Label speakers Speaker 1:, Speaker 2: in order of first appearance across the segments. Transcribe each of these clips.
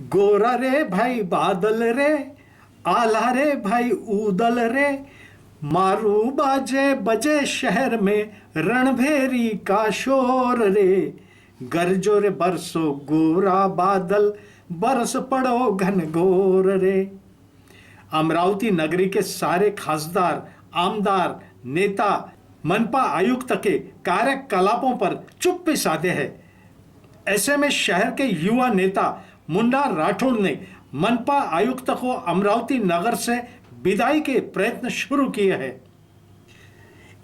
Speaker 1: गोरा रे भाई बादल रे, आला रे भाई उदल रे। मारू बाजे बजे शहर में रणभेरी का शोर रे। गरजो रे बरसो गोरा बादल, बरस पड़ो घन घोर रे। अमरावती नगरी के सारे खासदार, आमदार, नेता, मनपा आयुक्त के कार्यकलापों पर चुप्पी साधे हैं। ऐसे में शहर के युवा नेता मुन्ना राठौड़ ने मनपा आयुक्त को अमरावती नगर से विदाई के प्रयत्न शुरू किए हैं।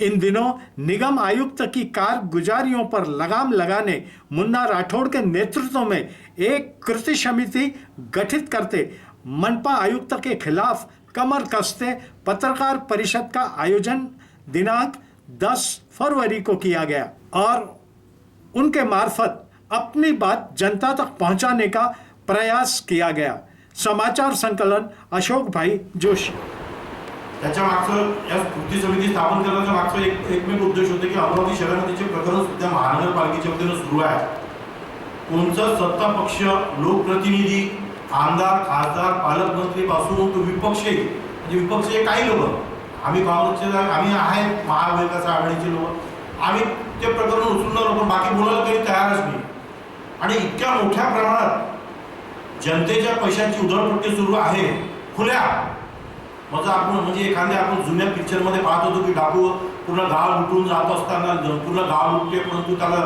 Speaker 1: इन दिनों निगम आयुक्त की कार गुजारियों पर लगाम लगाने मुन्ना राठौड़ के नेतृत्व में एक कृति समिति गठित करते मनपा आयुक्त के खिलाफ कमर कसते पत्रकार परिषद का आयोजन दिनांक 10 फरवरी को किया गया और उनके मार्फत अपनी बात जनता तक पहुँचाने का प्रयास किया गया। समाचार संकलन अशोक भाई जोशी।
Speaker 2: त्याच्या मागचं या कृती समिती स्थापन करण्याच्या मागचं एक एकमेव उद्देश होते की अमरावती शहरामध्ये प्रकरण सध्या महानगरपालिकेच्या वतीनं सुरू आहे कोणतं सत्ता पक्ष लोकप्रतिनिधी आमदार खासदार पालकमंत्री पासून तो विपक्षही म्हणजे विपक्ष हे काही लोक आम्ही काँग्रेसचे आम्ही आहेत महाविकास आघाडीचे लोक आम्ही ते प्रकरण उचलणार लोक बाकी बोलायला तरी तयारच नाही. आणि इतक्या मोठ्या प्रमाणात जनतेच्या पैशांची उधळपट्टी सुरू आहे. खुल्या. माझं आपण म्हणजे एखाद्या आपण जुन्या पिक्चरमध्ये पाहत होतो की डाकू पूर्ण गाव लुटून जात असताना पूर्ण गाव लुटते परंतु त्याला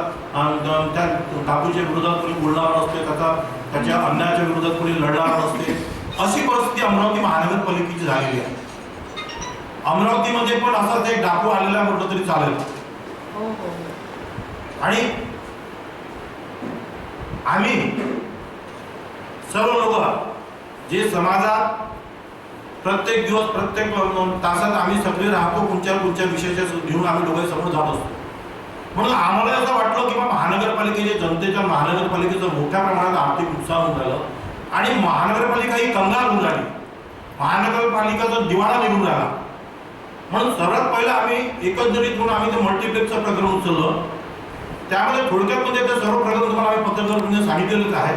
Speaker 2: त्या डाकूच्या विरोधात कोणी बोलणार नसते त्याचा त्याच्या अन्यायाच्या विरोधात कोणी लढणार नसते अशी परिस्थिती अमरावती महानगरपालिकेची झालेली आहे. अमरावतीमध्ये पण असाच एक डाकू आलेला म्हटलं तरी चालेल.
Speaker 3: हो हो.
Speaker 2: आणि आम्ही सर्व लोक जे समाजात प्रत्येक दिवस प्रत्येक तासात आम्ही सगळे राहतो कोणत्या कोणत्या विषयाच्या घेऊन आम्ही दोघे समोर जात असतो. म्हणून आम्हाला असं वाटलं की बा महानगरपालिकेच्या जनतेच्या महानगरपालिकेचं मोठ्या प्रमाणात आर्थिक नुकसान होऊन झालं आणि महानगरपालिका ही कंगाल होऊन राहिली. महानगरपालिकाचा दिवाळा निघून राहिला. म्हणून सर्वात पहिलं आम्ही एकंदरीत म्हणून आम्ही ते मल्टिप्लेक्सचं प्रकरण उचललं. त्यामध्ये थोडक्यामध्ये म्हणजे ते सर्व प्रकरण तुम्हाला आम्ही पत्रकार सांगितलेलंच आहे.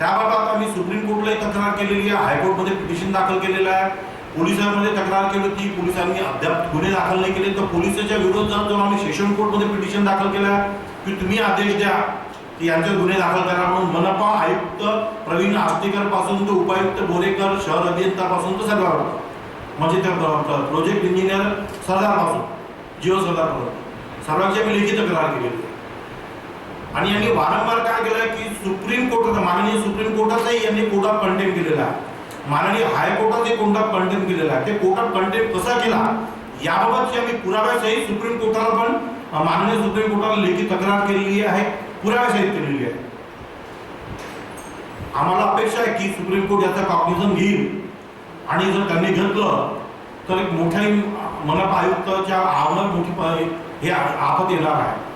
Speaker 2: त्याबाबत आम्ही सुप्रीम कोर्टलाही तक्रार केलेली आहे. हायकोर्टमध्ये पिटिशन दाखल केलेलं आहे. पोलिसांमध्ये तक्रार केली होती. पोलिसांनी अद्याप गुन्हे दाखल नाही केले. तर पोलिसाच्या विरोधात जाऊन आम्ही सेशन कोर्टमध्ये पिटिशन दाखल केलं आहे की तुम्ही आदेश द्या की यांचे गुन्हे दाखल करा. म्हणून मनपा आयुक्त प्रवीण आस्तेकरपासून ते उपायुक्त बोरेकर शहर अभियंतापासून तर सगळं म्हणजे त्या प्रोजेक्ट इंजिनियर सरदारपासून जिओ सरदारपर्यंत. सर्वांची आम्ही लेखी तक्रार केली होती आणि यांनी वारंवार काय केलं की सुप्रीम कोर्टाचा माननीय सुप्रीम कोर्टाचाही यांनी कोटा कंटेम केलेला आहे. माननीय हायकोर्टाचाही कोर्ट कंटेम केलेला आहे. ते कोर्ट कंटेम कसा केला याबाबतची आम्ही पुराव्यासहित सुप्रीम कोर्टाला पण माननीय सुप्रीम कोर्टाला लेखी तक्रार केलेली आहे. पुराव्यासहित केलेली आहे. आम्हाला अपेक्षा आहे की सुप्रीम कोर्ट याचा कॉग्निझन घेईल. आणि जर त्यांनी घेतलं तर एक मोठ्या मनपा आयुक्ताच्या आव्हानात मोठी हे आ- आपत येणार आहे.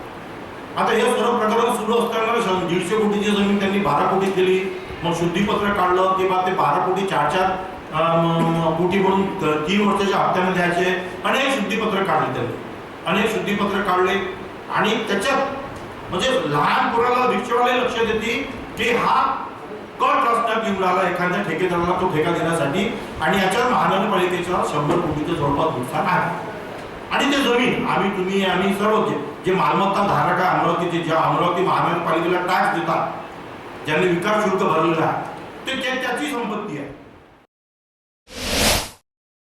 Speaker 2: आता हे सर्व प्रकरण सुरू असताना दीडशे कोटीची जमीन त्यांनी बारा कोटी केली मग शुद्धीपत्र काढलं तेव्हा ते बारा कोटी चार चार कोटी म्हणून तीन वर्षाच्या हप्त्याने द्यायचे. अनेक शुद्धीपत्र काढले त्यांनी. अनेक शुद्धीपत्र काढले. आणि त्याच्यात म्हणजे लहान पोराला रिक्षावाले लक्ष देते की हा कट रस्त्यात घेऊन राहिला एखाद्या ठेकेदाराला तो ठेका देण्यासाठी. आणि याच्यावर महानगरपालिकेचा शंभर कोटीचं जवळपास नुकसान आहे. आणि ते जमीन आम्ही तुम्ही आम्ही सर्व जे मालमत्ता धारक आहे अमरावतीचे ज्या अमरावती महानगरपालिकेला टॅक्स देतात ज्यांनी विकास शुल्क भरलेला आहे ते त्याची संपत्ती आहे.